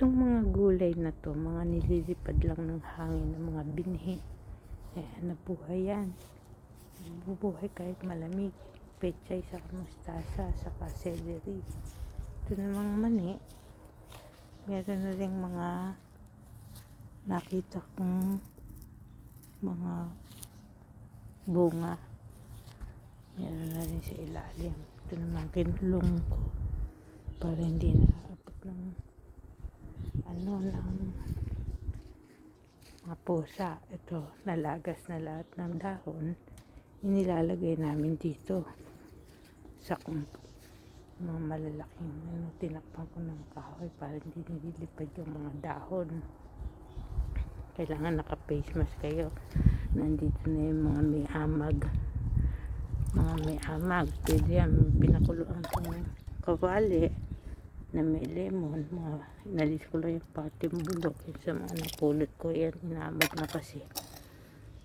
Itong mga gulay na to, mga nililipad lang ng hangin ng mga binhi. Eh, nabuhay yan. Nabubuhay kahit malamig. Pechay sa mustasa, sa celery. Ito namang mani. Meron na rin mga nakita kong mga bunga. Meron na rin sa ilalim. Ito naman kinulong ko para hindi na ano ng mga pusa. Ito, nalagas na lahat ng dahon. Inilalagay namin dito sa kung mga malalaking ano, tinakpan ko ng kahoy para hindi nililipad yung mga dahon. Kailangan naka-face mask kayo. Nandito na yung mga may amag. Mga may amag. Pwede yan. Pinakuluan ko ng kawali na may lemon. Mga, inalis ko lang yung pati bulok. Yung sa mga napulot ko yan. Inamag na kasi.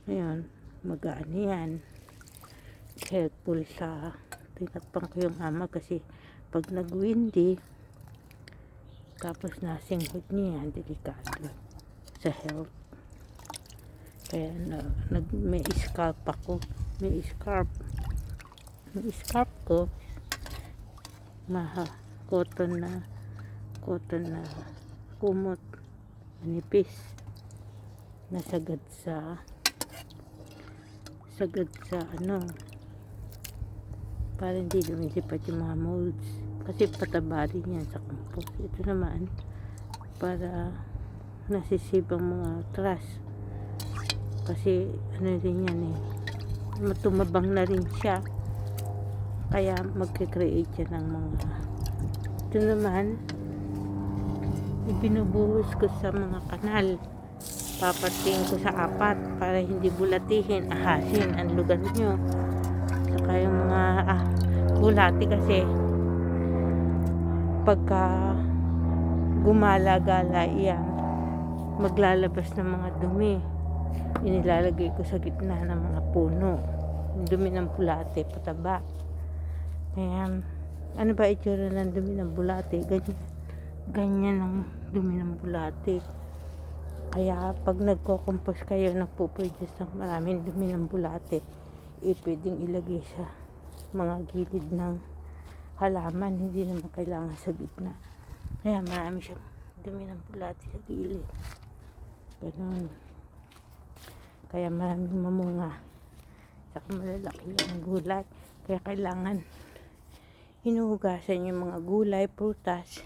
Ngayon, magaan yan. Helpful sa tinakpan ko yung amag kasi pag nag-windy tapos nasinghot niya delikado sa health. Kaya na, nag, may scarf ako. May scarf. May scarf ko. Maha, cotton na, cotton na kumot. Manipis. Nasagad sa, sagad sa ano, para hindi lumilipad yung mga molds. Kasi pataba rin yan sa compost. Ito naman, para nasisibang mga trash. Kasi ano rin yan eh, matumabang na rin siya. Kaya magkikreate siya ng mga ito naman ibinubuhos ko sa mga kanal. Papatingin ko sa apat para hindi bulatihin ahasin ang lugar nyo. Saka yung mga ah, bulati kasi pagka gumala-gala maglalabas ng mga dumi. Inilalagay ko sa gitna ng mga puno. Dumi ng bulate pataba. Kaya ano ba itsura ng dumi ng bulate? Ganyan, ganyan ang dumi ng bulate. Kaya pag nagko-compose kayo nagpo-produce ng maraming dumi ng bulate eh pwedeng ilagay sa mga gilid ng halaman. Hindi naman kailangan sa gitna. Kaya marami siyang dumi ng bulate sa gilid. Ganun. Kaya maraming mamunga. Saka malalaki ang gulay. Kaya kailangan hinuhugasan yung mga gulay, prutas